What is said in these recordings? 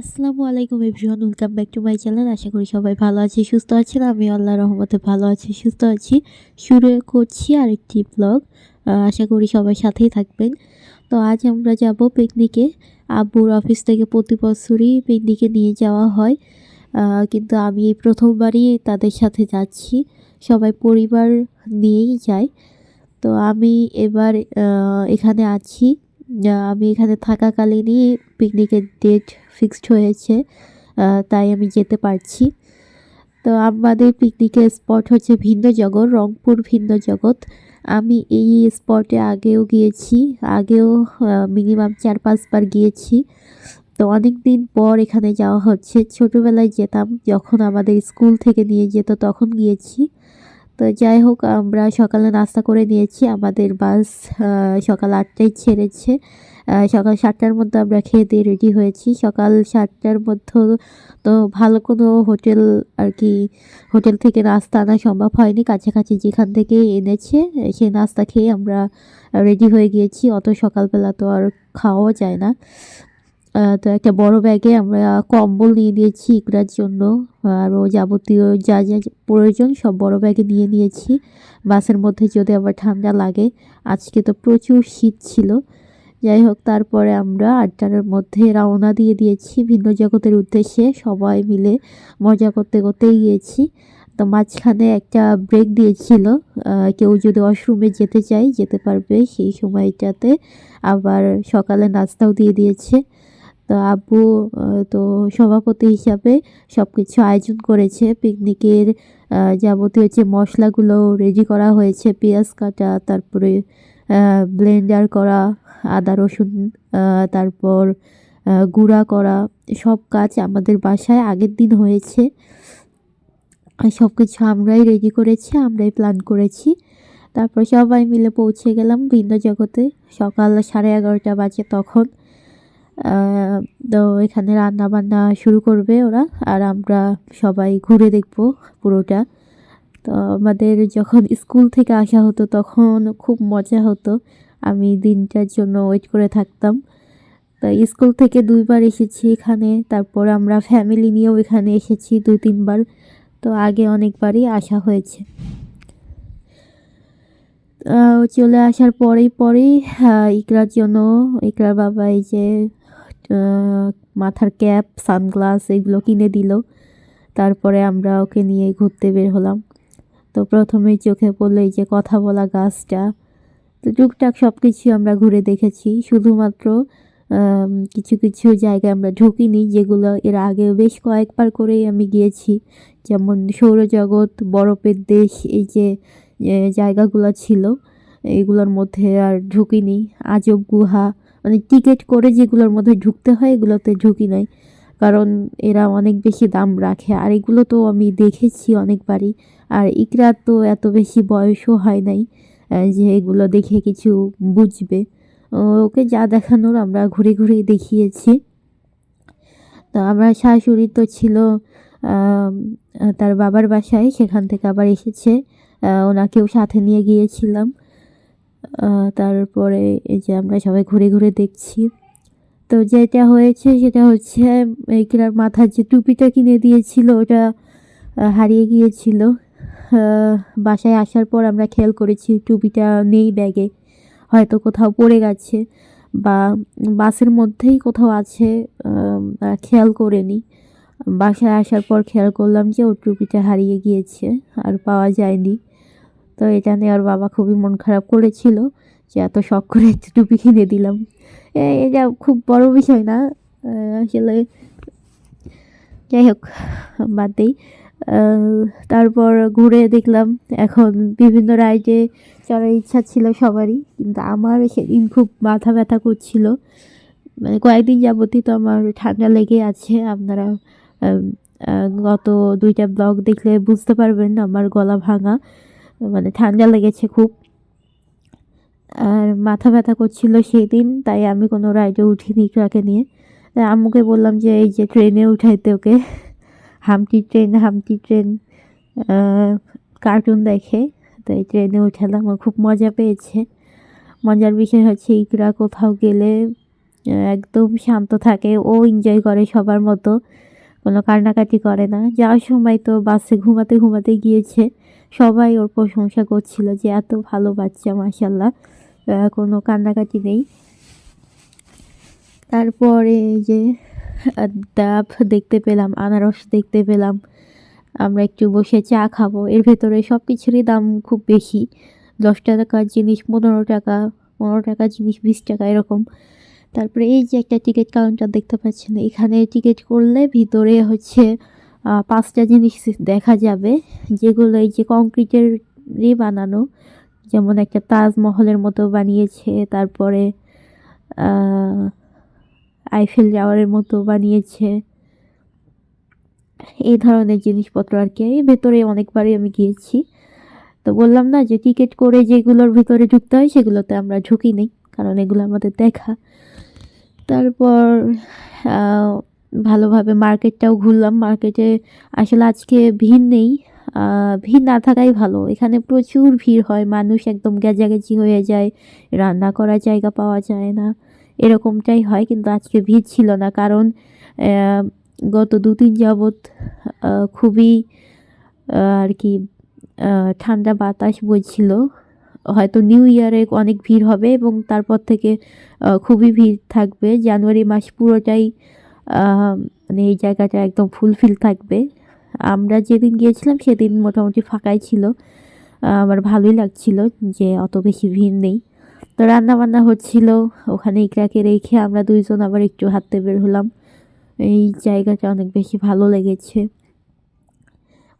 আসসালামু আলাইকুম everyone, welcome back to my channel. আশা করি সবাই ভালো আছে সুস্থ আছেন। আমি আল্লাহ রহমতে ভালো আছি, সুস্থ আছি। শুরু করছি আরেকটি ব্লগ আশা করি সবাই সাথেই থাকবেন। তো আজ আমরা যাব পিকনিকে। আব্বুর অফিস থেকে প্রতি বছরই পিকনিকে নিয়ে যাওয়া হয়। কিন্তু আমি এই প্রথমবারই তাদের সাথে যাচ্ছি। সবাই পরিবার নিয়েই যায়। তো আমি এবার এখানে আছি। আমি এখানে থাকাকালীনই পিকনিকের ডেট ফিক্সড হয়েছে তাই আমি যেতে পারছি। তো আমাদের পিকনিকের স্পট হচ্ছে ভিন্ন জগৎ, রংপুর ভিন্ন জগৎ। আমি এই স্পটে আগেও গিয়েছি, আগেও মিনিমাম চার পাঁচবার গিয়েছি। তো অনেক দিন পর এখানে যাওয়া হচ্ছে। ছোটোবেলায় যেতাম, যখন আমাদের স্কুল থেকে নিয়ে যেত, তখন গিয়েছি। তো যাই হোক, আমরা সকালে নাস্তা করে নিয়েছি। আমাদের বাস সকাল আটটায় ছেড়েছে। সকাল সাতটার মধ্যে আমরা খেয়ে দিয়ে রেডি হয়েছি। সকাল সাতটার মধ্যে তো ভালো কোনো হোটেল আর কি, হোটেল থেকে নাস্তা আনা সম্ভব হয়নি। কাছাকাছি যেখান থেকে এনেছে, সেই নাস্তা খেয়ে আমরা রেডি হয়ে গিয়েছি। অত সকালবেলা তো আর খাওয়াও যায় না। তো একটা বড় ব্যাগে আমরা কম্বল নিয়ে নিয়েছি ইকরার জন্য আরও যাবতীয় যা যা প্রয়োজন সব বড় ব্যাগে নিয়ে নিয়েছি। বাসের মধ্যে যদি আবার ঠান্ডা লাগে, আজকে তো প্রচুর শীত ছিল। যাই হোক, তারপরে আমরা আটটার মধ্যে রওনা দিয়ে দিয়েছি ভিন্ন জগতের উদ্দেশ্যে, সবাই মিলে মজা করতে করতেই গিয়েছি। তো মাঝখানে একটা ব্রেক দিয়েছিল কেউ যদি ওয়াশরুমে যেতে চায়, যেতে পারবে সেই সময়টাতে। আবার সকালে নাস্তাও দিয়ে দিয়েছে। তো আব্বু তো সভাপতি হিসাবে সব কিছু আয়োজন করেছে। পিকনিকের যাবতীয় যে মশলাগুলো রেডি করা হয়েছে, পেঁয়াজ কাটা, তারপরে ব্লেন্ডার করা, আদা, রসুন তারপর গুঁড়া করা, সব কাজ আমাদের বাসায় আগের দিন হয়েছে। সব কিছু আমরাই রেডি করেছি, আমরাই প্ল্যান করেছি। তারপর সবাই মিলে পৌঁছে গেলাম ভিন্ন জগতে। সকাল সাড়ে এগারোটা বাজে তখন। তো এখানে রান্না বান্না শুরু করবে ওরা, আর আমরা সবাই ঘুরে দেখব পুরোটা। তো আমাদের যখন স্কুল থেকে আসা হতো তখন খুব মজা হতো, আমি দিনটার জন্য ওয়েট করে থাকতাম। তো স্কুল থেকে দুইবার এসেছি এখানে, তারপর আমরা ফ্যামিলি নিয়েও এখানে এসেছি দুই তিনবার। তো আগে অনেকবারই আসা হয়েছে। চলে আসার পরেই পরেই ইকরার জন্য, ইকরার বাবা এই যে মাথার ক্যাপ, সানগ্লাস এগুলো কিনে দিল। তারপরে আমরা ওকে নিয়ে ঘুরতে বের হলাম। তো প্রথমেই চোখে পড়ল এই যে কথা বলা গাছটা। তো টুকটাক সব কিছু আমরা ঘুরে দেখেছি। শুধুমাত্র কিছু কিছু জায়গায় আমরা ঢুকিনি, যেগুলো এর আগে বেশ কয়েকবার করেই আমি গিয়েছি। যেমন সৌরজগৎ, বরফের দেশ, এই যে জায়গাগুলো ছিল, এগুলোর মধ্যে আর ঢুকিনি। আজব গুহা মানে টিকিট করে যেগুলোর মধ্যে ঢুকতে হয়, এগুলোতে ঢুকি নাই। কারণ এরা অনেক বেশি দাম রাখে। আর এগুলো তো আমি দেখেছি অনেকবারই। আর ইকরার তো এত বেশি বয়সও হয় নাই যে এগুলো দেখে কিছু বুঝবে। ওকে যা দেখানোর আমরা ঘুরে ঘুরে দেখিয়েছি। তো আমরা, শাশুড়ি তো ছিল তার বাবার বাসায়, সেখান থেকে আবার এসেছে। ওনাকেও সাথে নিয়ে গিয়েছিলাম। তারপরে এই যে আমরা সবাই ঘুরে ঘুরে দেখছি। তো যেটা হয়েছে সেটা হচ্ছে ইকরার মাথার যে টুপিটা কিনে দিয়েছিল, ওটা হারিয়ে গিয়েছিল। বাসায় আসার পর আমরা খেয়াল করেছি টুপিটা নেই ব্যাগে, হয়তো কোথাও পড়ে গেছে বা বাসের মধ্যেই কোথাও আছে খেয়াল করিনি। বাসায় আসার পর খেয়াল করলাম যে ওর টুপিটা হারিয়ে গিয়েছে, আর পাওয়া যায়নি। তো এটা নিয়ে ওর বাবা খুবই মন খারাপ করেছিল যে এত শখ করে টুপি কিনে দিলাম। এটা খুব বড় বিষয় না। আসলে যাই হোক, বাদ দিই। তারপর ঘুরে দেখলাম এখন বিভিন্ন রাইডে চড়ার ইচ্ছা ছিল সবারই, কিন্তু আমার সেদিন খুব মাথা ব্যথা করছিল। মানে কয়েকদিন যাবতই তো আমার ঠান্ডা লেগে আছে। আপনারা গত দুইটা ব্লগ দেখলে বুঝতে পারবেন আমার গলা ভাঙা। মানে ঠান্ডা লেগেছে খুব। আর মাথা ব্যথা করছিল সেদিন, তাই আমি কোনো রাইডে উঠিনি ইকরাকে নিয়ে। তাই আম্মুকে বললাম যে, এই যে ট্রেনে উঠাইতে ওকে। Humpty train humpty train cartoon দেখে। তো এই ট্রেনে উঠালাম, ও খুব মজা পেয়েছে। মজার বিষয় হচ্ছে, ইকরা কোথাও গেলে একদম শান্ত থাকে, ও এনজয় করে সবার মতো। কোনো কান্নাকাটি করে না। যাওয়ার সময় তো বাসে ঘুমাতে ঘুমাতে গিয়েছে। সবাই ওর প্রশংসা করছিল যে এত ভালো বাচ্চা মাসাল্লাহ কোনো কান্নাকাটি নেই। তারপরে যে ডাব দেখতে পেলাম, আনারস দেখতে পেলাম। আমরা একটু বসে চা খাব। এর ভেতরে সব কিছুরই দাম খুব বেশি। দশ টাকার জিনিস, পনেরো টাকা, পনেরো টাকার জিনিস, বিশ টাকা এরকম। তারপরে এই যে একটা টিকিট কাউন্টার দেখতে পাচ্ছেন, এখানে টিকিট করলে ভিতরে হচ্ছে পাঁচটা জিনিস দেখা যাবে, যেগুলো এই যে কংক্রিটেরই বানানো, যেমন একটা তাজমহলের মতো বানিয়েছে, তারপরে আইফেল টাওয়ারের মতো বানিয়েছে, এই ধরনের জিনিসপত্র আর কি। ভেতরে অনেকবারই আমি গিয়েছি। তো বললাম না যে টিকিট করে যেগুলোর ভিতরে ঢুকতে হয়, সেগুলোতে আমরা ঝুঁকি নেই, কারণ এগুলো আমাদের দেখা। তারপর ভালোভাবে মার্কেটটাও ঘুরলাম। মার্কেটে আসলে আজকে ভিড় নেই। ভিড় না থাকাই ভালো। এখানে প্রচুর ভিড় হয়। মানুষ একদম গেজাগেজি হয়ে যায়। রান্না করার জায়গা পাওয়া যায় না। এরকমটাই হয় কিন্তু আজকে ভিড় ছিল না। কারণ গত দু তিন যাবৎ খুবই আর কি ঠান্ডা বাতাস বইছিল। হয়তো নিউ ইয়ারে অনেক ভিড় হবে এবং তারপর থেকে খুবই ভিড় থাকবে। জানুয়ারি মাস পুরোটাই মানে এই জায়গাটা একদম ফুলফিল থাকবে। আমরা যেদিন গিয়েছিলাম সেদিন মোটামুটি ফাঁকাই ছিল। আমার ভালোই লাগছিল যে অত বেশি ভিড় নেই। তো রান্না বান্না হচ্ছিল, ওখানে ইকরাকে রেখে আমরা দুইজন আবার একটু হাঁটতে বের হলাম। এই জায়গাটা অনেক বেশি ভালো লেগেছে।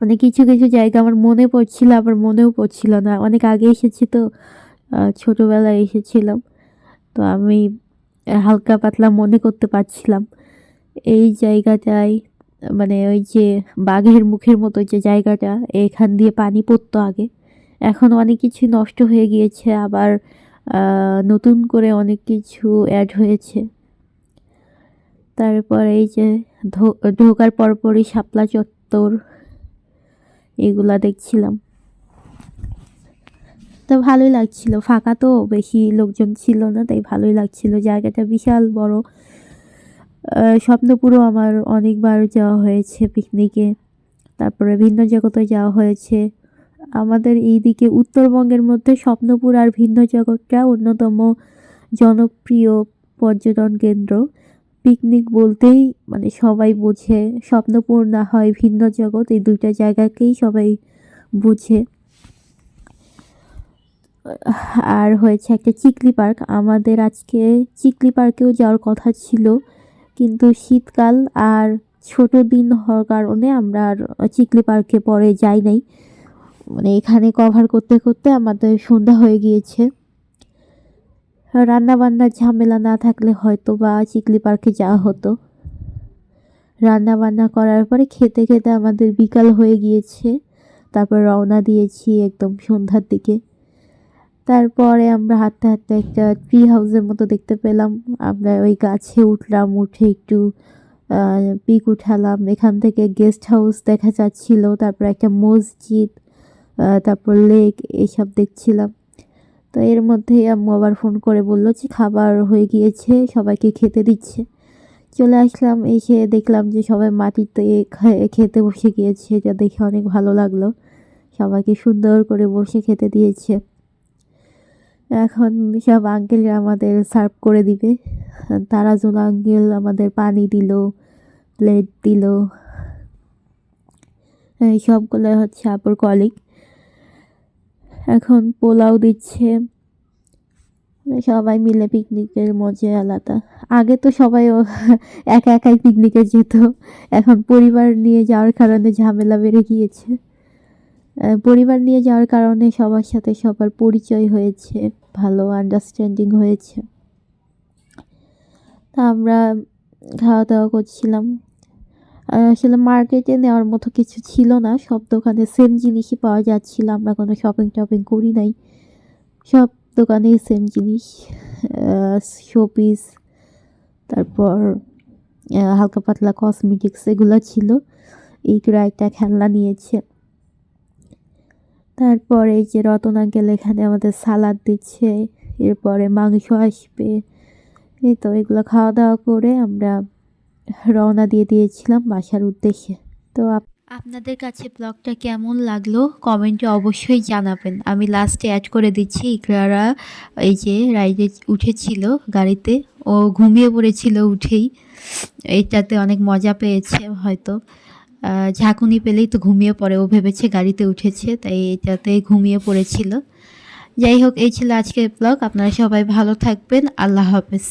মানে কিছু কিছু জায়গা আমার মনে পড়ছিল, আবার মনেও পড়ছিল না। অনেক আগে এসেছি তো ছোটোবেলায় এসেছিলাম। তো আমি হালকা পাতলা মনে করতে পারছিলাম। এই জায়গাটায় মানে ওই যে বাঘের মুখের মতো যে জায়গাটা, এখান দিয়ে পানি পড়তো আগে। এখন অনেক কিছু নষ্ট হয়ে গিয়েছে, আবার নতুন করে অনেক কিছু অ্যাড হয়েছে। তারপর এই যে ঢোকার পরপরই শাপলা চত্বর, এগুলা দেখছিলাম। তো ভালোই লাগছিল, ফাঁকা তো বেশি লোকজন ছিল না, তাই ভালোই লাগছিল। জায়গাটা বিশাল বড় স্বপ্নপুরও আমার অনেকবার যাওয়া হয়েছে পিকনিকে। তারপরে ভিন্ন জগতে যাওয়া হয়েছে। আমাদের এই দিকে উত্তরবঙ্গের মধ্যে স্বপ্নপুর আর ভিন্ন জগৎটা অন্যতম জনপ্রিয় পর্যটন কেন্দ্র। পিকনিক বলতেই মানে সবাই বোঝে, স্বপ্নপুর না হয় ভিন্ন জগৎ, এই দুইটা জায়গাকেই সবাই বুঝে। আর হয়েছে একটা চিকলি পার্ক। আমাদের আজকে চিকলি পার্কেও যাওয়ার কথা ছিল। কিন্তু শীতকাল আর ছোট দিন হওয়ার কারণে আমরা আর চিকলি পার্কে পরে যাই নাই। মানে এখানে কভার করতে করতে আমাদের সন্ধ্যা হয়ে গিয়েছে। রান্না বান্নার ঝামেলা না থাকলে হয়তো বা চিকলি পার্কে যাওয়া হতো। রান্না বান্না করার পরে খেতে খেতে আমাদের বিকাল হয়ে গিয়েছে। তারপর রওনা দিয়েছি একদম সন্ধ্যার দিকে। তারপরে আমরা হাঁটতে হাঁটতে একটা ট্রি হাউসের মতো দেখতে পেলাম। আমরা ওই গাছে উঠলাম, উঠে একটু পিক উঠালাম। এখান থেকে গেস্ট হাউস দেখা যাচ্ছিল, তারপর একটা মসজিদ তারপর লেক এইসব দেখছিলাম। তো এর মধ্যেই আম্মু আবার ফোন করে বলল যে খাবার হয়ে গিয়েছে, সবাইকে খেতে দিচ্ছে। চলে আসলাম, এসে দেখলাম যে সবাই মাটিতে খেতে বসে গিয়েছে, যা দেখে অনেক ভালো লাগল। সবাইকে সুন্দর করে বসে খেতে দিয়েছে। এখন সব আঙ্কেলরা আমাদের সার্ভ করে দিবে। তারা তারাজুল আঙ্কেল আমাদের পানি দিল প্লেট দিল। এই সবগুলো হচ্ছে আপুর কলিগ এখন পোলাও দিচ্ছে। সবাই মিলে পিকনিকের মজা আলাদা। আগে তো সবাই একা একাই পিকনিকে যেত। এখন পরিবার নিয়ে যাওয়ার কারণে ঝামেলা বেড়ে গিয়েছে। পরিবার নিয়ে যাওয়ার কারণে সবার সাথে সবার পরিচয় হয়েছে। ভালো আন্ডারস্ট্যান্ডিং হয়েছে। তা আমরা খাওয়া দাওয়া করছিলাম আসলে মার্কেটে নেওয়ার মতো কিছু ছিল না। সব দোকানে সেম জিনিসই পাওয়া যাচ্ছিল। আমরা কোনো শপিং টপিং করি নাই। সব দোকানেই সেম জিনিস। শোপিস তারপর হালকা পাতলা কসমেটিক্স এগুলো ছিল। এইগুলো একটা খেলনা নিয়েছে। তারপরে এই যে রতনা গেলে এখানে আমাদের সালাদ দিচ্ছে, এরপরে মাংস আসবে। এই তো এগুলো খাওয়া দাওয়া করে আমরা রওনা দিয়ে দিয়েছিলাম বাসার উদ্দেশ্যে। তো আপনাদের কাছে ব্লগটা কেমন লাগল? কমেন্টে অবশ্যই জানাবেন। আমি লাস্টে অ্যাড করে দিচ্ছি, ইকরারা এই যে রাইডে উঠেছিল গাড়িতে, ও ঘুমিয়ে পড়েছিল উঠেই। এইটাতে অনেক মজা পেয়েছে হয়তো। ঝাঁকুনি পেলেই তো ঘুমিয়ে পড়ে, ও ভেবেছে গাড়িতে উঠেছে, তাই এটাতে ঘুমিয়ে পড়েছিল। যাই হোক, এই ছিল আজকের ব্লগ আপনারা সবাই ভালো থাকবেন, আল্লাহ হাফেজ।